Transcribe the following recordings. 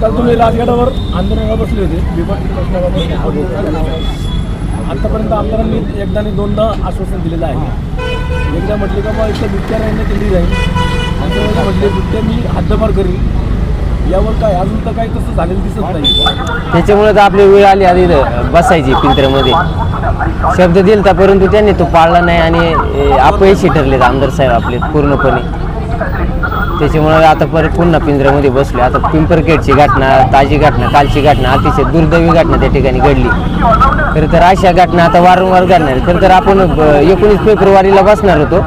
काल तुम्ही राजगडावर आंदोलनाला बसले होते. बिबट प्रश्नाबाबत आतापर्यंत आमदारांनी एकदा आणि दोनदा आश्वासन दिलेलं आहे. एकदा म्हटले का मग इथं बिबट्या राहिलं केली जाईल. आणि म्हटले बिबट्या मी हद्दपार करील यावर काय अजून तर काही तसं झालेलं दिसत नाही. त्याच्यामुळे तर आपली वेळ आली आधी बसायची पिंजऱ्यामध्ये. शब्द दिलता परंतु त्यांनी तो पाळला नाही आणि अपयशी ठरलेत आमदार साहेब आपले पूर्णपणे. त्याच्यामुळे आता परत पुन्हा पिंजऱ्यामध्ये बसले आता पिंपरखेडची घटना ताजी घटना कालची घटना अतिशय दुर्दैवी घटना त्या ठिकाणी घडली. खरं तर अशा घटना आता वारंवार घडणार. खरं तर आपण एकोणीस फेब्रुवारीला बसणार होतो.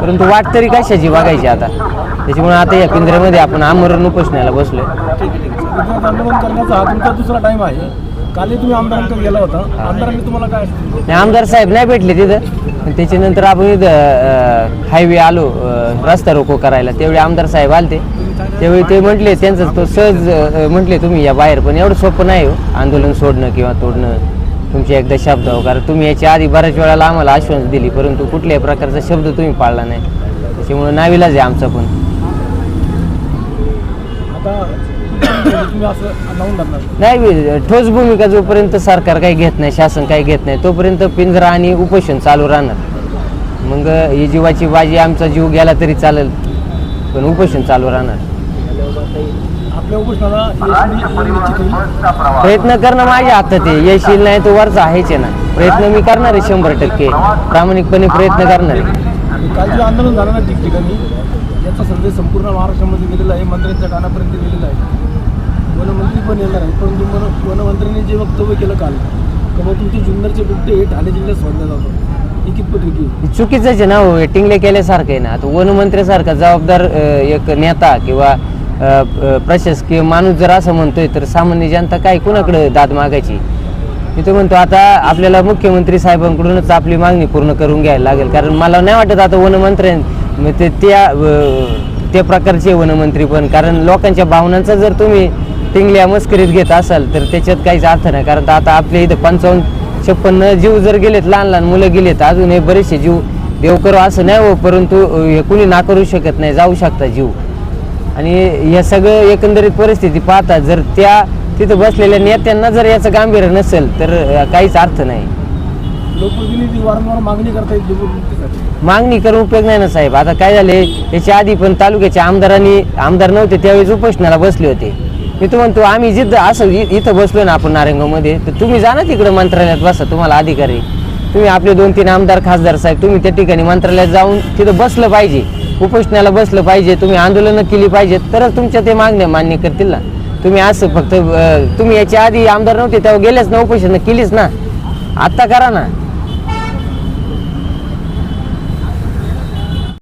परंतु वाट तरी कशाची बघायची आता? त्याच्यामुळे आता या पिंजऱ्यामध्ये आपण आमरण उपोषणाला बसलोय. ठीक आहे ठीक आहे. विद्यार्थी आंदोलन करण्याचा हा तुमचा दुसरा टाईम आहे. कालही तुम्ही आमदारांकडे गेला होता. आमदारांनी तुम्हाला काय नाही आमदार साहेब नाही भेटले तिथं. पण त्याच्यानंतर आपण इथं हायवे आलो रस्ता रोको करायला. त्यावेळी आमदार साहेब आलते. त्यावेळी ते म्हटले त्यांचं तो सहज म्हटले तुम्ही या बाहेर पण एवढं सोपं नाही हो आंदोलन सोडणं किंवा तोडणं. तुमच्या एकदा शब्द हो कारण तुम्ही याच्या आधी बऱ्याच वेळाला आम्हाला आश्वासन दिली परंतु कुठल्याही प्रकारचा शब्द तुम्ही पाळला नाही. त्याच्यामुळे नाविलाज आहे आमचा पण. आता तुम्ही असं लावून टाकणार नाही बी- ठोस भूमिका जोपर्यंत सरकार काही घेत नाही शासन काही घेत नाही तोपर्यंत पिंजरा आणि उपोषण चालू राहणार. मग ही जीवाची बाजी आमचा जीव गेला तरी चालेल पण उपोषण चालू राहणार. आपल्या उपोषणाला यश मी- निश्चित होईल प्रयत्न करणं माझ्या हातात आहे. येशील नाही तो वरचा आहेच आहे ना. प्रयत्न मी करणार आहे शंभर टक्के. प्रामाणिकपणे प्रयत्न करणार आहे. काल जे आंदोलन झालं ना ठिकठिकाणी याचा संदेश संपूर्ण महाराष्ट्रामध्ये दिलेला आहे मंत्र्यांच्या कानापर्यंत दिलेला आहे. वनमंत्री पण येणार आहे परंतु वन वनमंत्र्यांनी जे वक्तव्य केलं काल का मग तुमचे जुन्नरचे बिबटे हे ठाणे जिल्ह्यात सोडण्यात जातं ही कितपत योग्य आहे? आहे ना हो टिंगले केल्यासारखं आहे ना आता वनमंत्र्यासारखा जबाबदार अ, एक नेता किंवा अ, अ, प्रशासकीय माणूस जर असं म्हणतोय तर सामान्य जनता काय कुणाकडे दाद मागायची मी तर म्हणतो आता आपल्याला मुख्यमंत्री साहेबांकडूनच आपली मागणी पूर्ण करून घ्यायला लागेल कारण मला नाही वाटत आता वनमंत्र्यां मग ते त्या अ, त्या प्रकारचे वनमंत्री पण कारण लोकांच्या भावनांचा जर तुम्ही टिंगल्या मस्करीत घेत असाल तर त्याच्यात काहीच अर्थ नाही. कारण आता आपल्या इथं पंचावन्न छप्पन्न जीव जर गेलेत लहान लहान मुलं गेलेत अजून हे बरेचसे जीव देव करू असं नाही हो परंतु हे कुणी नाकारू शकत नाही जाऊ शकता जीव. आणि हे सगळं एकंदरीत परिस्थिती पाहता जर त्या तिथं बसलेल्या नेत्यांना जर याचं गांभीर्य नसेल तर काहीच अर्थ नाही. लोकप्रतिनिधी वारंवार मागणी मागणी करून उपयोग नाही ना साहेब. आता काय झाले याच्या आधी पण तालुक्याच्या आमदारांनी आमदार नव्हते त्यावेळेस उपोषणाला बसले होते. मी तर म्हणतो आम्ही जिथं असं इ- इथं बसलो ना आपण नारायणगावमध्ये तर तुम्ही जा ना तिकडं मंत्रालयात बसा तुम्हाला अधिकारी. तुम्ही आपले दोन तीन आमदार खासदार साहेब तुम्ही त्या ठिकाणी मंत्रालयात जाऊन तिथं बसलं पाहिजे. उपोषणाला बसलं पाहिजे तुम्ही आंदोलनं केली पाहिजेत तरच तुमच्या ते मागण्या मान्य करतील ना. तुम्ही असं फक्त अं, तुम्ही याच्या आधी आमदार नव्हते तेव्हा गेलेच ना उपोषणं केलीच ना. आत्ता करा ना.